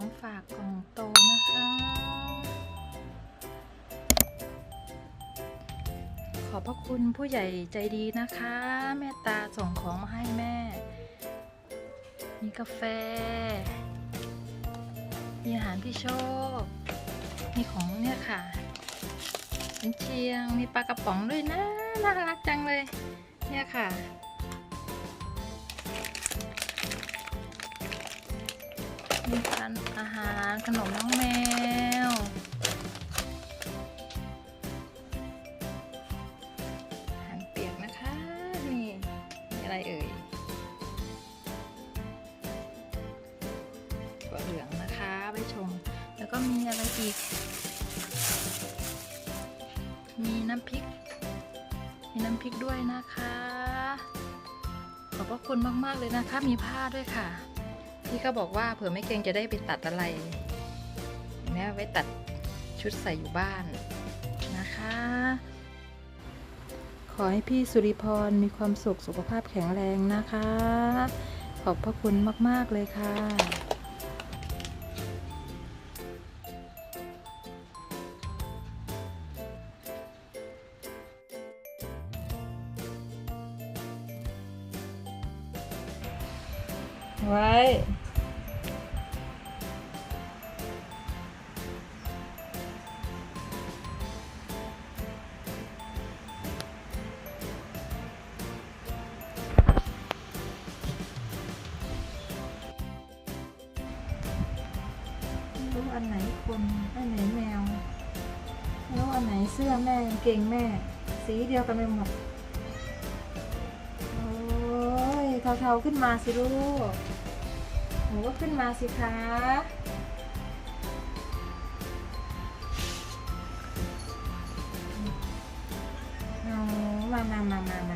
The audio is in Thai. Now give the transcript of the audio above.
ของฝากของโตนะคะ ขอบพระคุณผู้ใหญ่ใจดีนะคะ แม่ตาส่งของมาให้แม่ มีกาแฟ มีอาหารพี่โชค มีของเนี่ยค่ะเป็นเชียง มีปลากระป๋องด้วยนะ น่ารักจังเลย เนี่ยค่ะ มีทานอาหารขนมน้องแมว อาหารเปียกนะคะ นี่มีอะไรเอ่ยถั่วเหลืองนะคะไปชม แล้วก็มีอะไรอีก มีน้ำพริก มีน้ำพริกด้วยนะคะ ขอบพระคุณมาก ๆ เลยนะคะ มีผ้าด้วยค่ะ พี่เขาบอกว่าเผื่อไม่เกรงจะได้ไปตัดอะไรแม่ไว้ตัดชุดใส่อยู่บ้านนะคะ ขอให้พี่สุริพรมีความสุขสุขภาพแข็งแรงนะคะ ขอบพระคุณมาก ๆ เลยค่ะ ไว้ รู้อันไหนคน อันไหนแมวไม่รู้อันไหนเสื้อแม่กางเกงแม่ สีเดียวกันไปหมด โอ้ยเทาๆขึ้นมาสิลูก หนูก็ขึ้นมาสิคะมามามามา